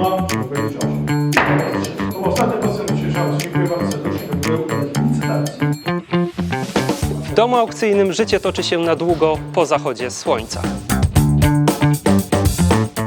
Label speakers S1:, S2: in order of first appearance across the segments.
S1: ma, dziękuję książkę. To.
S2: W domu aukcyjnym życie toczy się na długo po zachodzie słońca.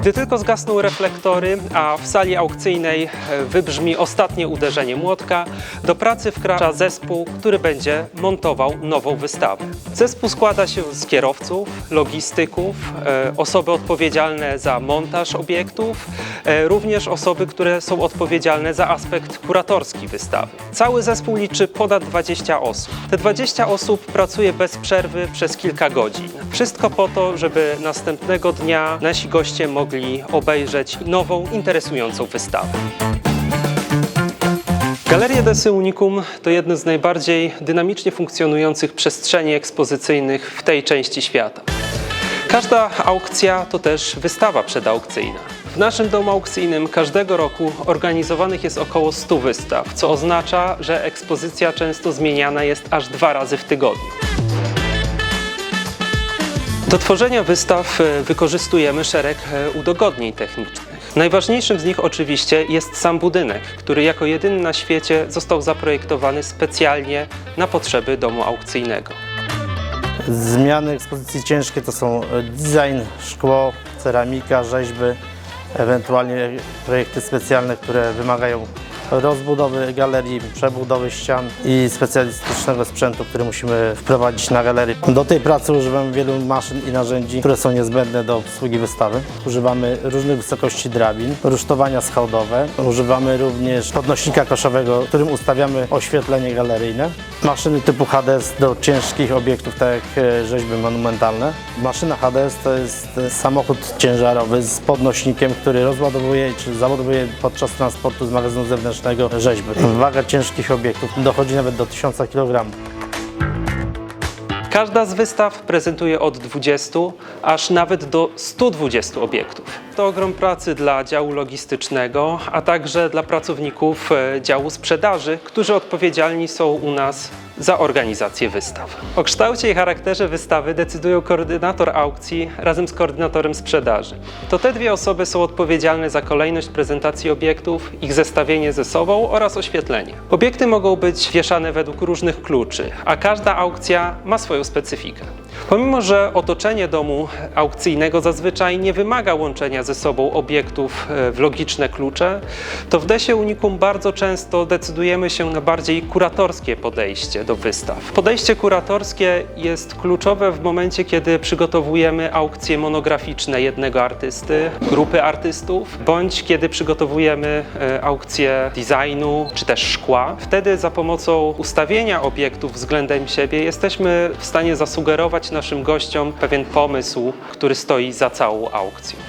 S2: Gdy tylko zgasną reflektory, a w sali aukcyjnej e, wybrzmi ostatnie uderzenie młotka, do pracy wkracza zespół, który będzie montował nową wystawę. Zespół składa się z kierowców, logistyków, e, osoby odpowiedzialne za montaż obiektów, e, również osoby, które są odpowiedzialne za aspekt kuratorski wystawy. Cały zespół liczy ponad 20 osób. Te 20 osób pracuje bez przerwy przez kilka godzin. Wszystko po to, żeby następnego dnia nasi goście mogli obejrzeć nową, interesującą wystawę. Galeria Desy Unicum to jedno z najbardziej dynamicznie funkcjonujących przestrzeni ekspozycyjnych w tej części świata. Każda aukcja to też wystawa przedaukcyjna. W naszym domu aukcyjnym każdego roku organizowanych jest około 100 wystaw, co oznacza, że ekspozycja często zmieniana jest aż dwa razy w tygodniu. Do tworzenia wystaw e, wykorzystujemy szereg e, udogodnień technicznych. Najważniejszym z nich oczywiście jest sam budynek, który jako jedyny na świecie został zaprojektowany specjalnie na potrzeby domu aukcyjnego.
S3: Zmiany ekspozycji ciężkie to są e, design, szkło, ceramika, rzeźby, ewentualnie projekty specjalne, które wymagają rozbudowy galerii, przebudowy ścian i specjalistycznego sprzętu, który musimy wprowadzić na galerię. Do tej pracy używamy wielu maszyn i narzędzi, które są niezbędne do obsługi wystawy. Używamy różnych wysokości drabin, rusztowania schodowe. Używamy również podnośnika koszowego, którym ustawiamy oświetlenie galeryjne. Maszyny typu HDS do ciężkich obiektów, tak jak e, rzeźby monumentalne. Maszyna HDS to jest samochód ciężarowy z podnośnikiem, który rozładowuje czy załadowuje podczas transportu z magazynu zewnętrznego rzeźby. Waga ciężkich obiektów dochodzi nawet do 1000 kg.
S2: Każda z wystaw prezentuje od 20 aż nawet do 120 obiektów. To ogrom pracy dla działu logistycznego, a także dla pracowników e, działu sprzedaży, którzy odpowiedzialni są u nas za organizację wystaw. O kształcie i charakterze wystawy decydują koordynator aukcji razem z koordynatorem sprzedaży. To te dwie osoby są odpowiedzialne za kolejność prezentacji obiektów, ich zestawienie ze sobą oraz oświetlenie. Obiekty mogą być wieszane według różnych kluczy, a każda aukcja ma swoją specyfikę. Pomimo, że otoczenie domu aukcyjnego zazwyczaj nie wymaga łączenia ze sobą obiektów e, w logiczne klucze, to w Desie Unicum bardzo często decydujemy się na bardziej kuratorskie podejście do wystaw. Podejście kuratorskie jest kluczowe w momencie, kiedy przygotowujemy aukcje monograficzne jednego artysty, grupy artystów, bądź kiedy przygotowujemy e, aukcję designu czy też szkła. Wtedy za pomocą ustawienia obiektów względem siebie jesteśmy w stanie zasugerować naszym gościom pewien pomysł, który stoi za całą aukcją.